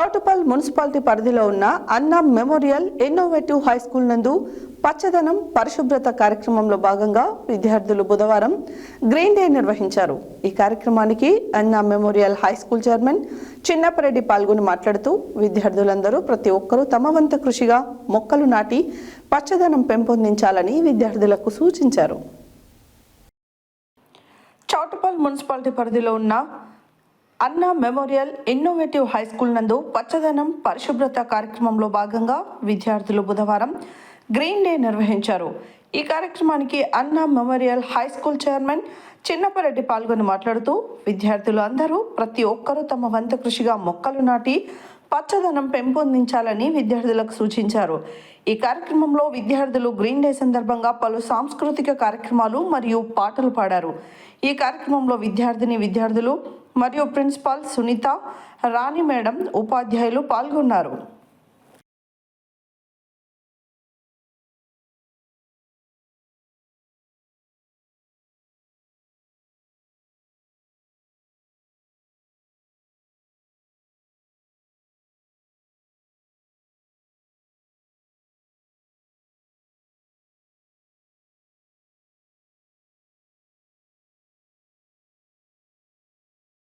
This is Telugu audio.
చౌటుపల్ మున్సిపాలిటీ పరిధిలో ఉన్న అన్నా మెమోరియల్ ఇన్నోవేటివ్ హై స్కూల్ నందు పచ్చదనం పరిశుభ్రత కార్యక్రమంలో భాగంగా విద్యార్థులు బుధవారం గ్రీన్ డే నిర్వహించారు. ఈ కార్యక్రమానికి Anna memorial high school chairman Chinnapareddy పాల్గొని మాట్లాడుతూ విద్యార్థులందరూ ప్రతి ఒక్కరూ తమ వంత కృషిగా మొక్కలు నాటి పచ్చదనం పెంపొందించాలని విద్యార్థులకు సూచించారు. చౌటుపల్ మున్సిపాలిటీ పరిధిలో ఉన్న అన్నా మెమోరియల్ ఇన్నోవేటివ్ హై స్కూల్ నందు పచ్చదనం పరిశుభ్రత కార్యక్రమంలో భాగంగా విద్యార్థులు బుధవారం గ్రీన్ డే నిర్వహించారు. ఈ కార్యక్రమానికి Anna memorial high school chairman Chinnapareddy పాల్గొని మాట్లాడుతూ విద్యార్థులు అందరూ ప్రతి ఒక్కరూ తమ వంతు కృషిగా మొక్కలు నాటి పచ్చదనం పెంపొందించాలని విద్యార్థులకు సూచించారు. ఈ కార్యక్రమంలో విద్యార్థులు గ్రీన్ డే సందర్భంగా పలు సాంస్కృతిక కార్యక్రమాలు మరియు పాటలు పాడారు. ఈ కార్యక్రమంలో విద్యార్థిని విద్యార్థులు మరియు ప్రిన్సిపాల్ సునీత రాణి మేడం ఉపాధ్యాయులు పాల్గొన్నారు.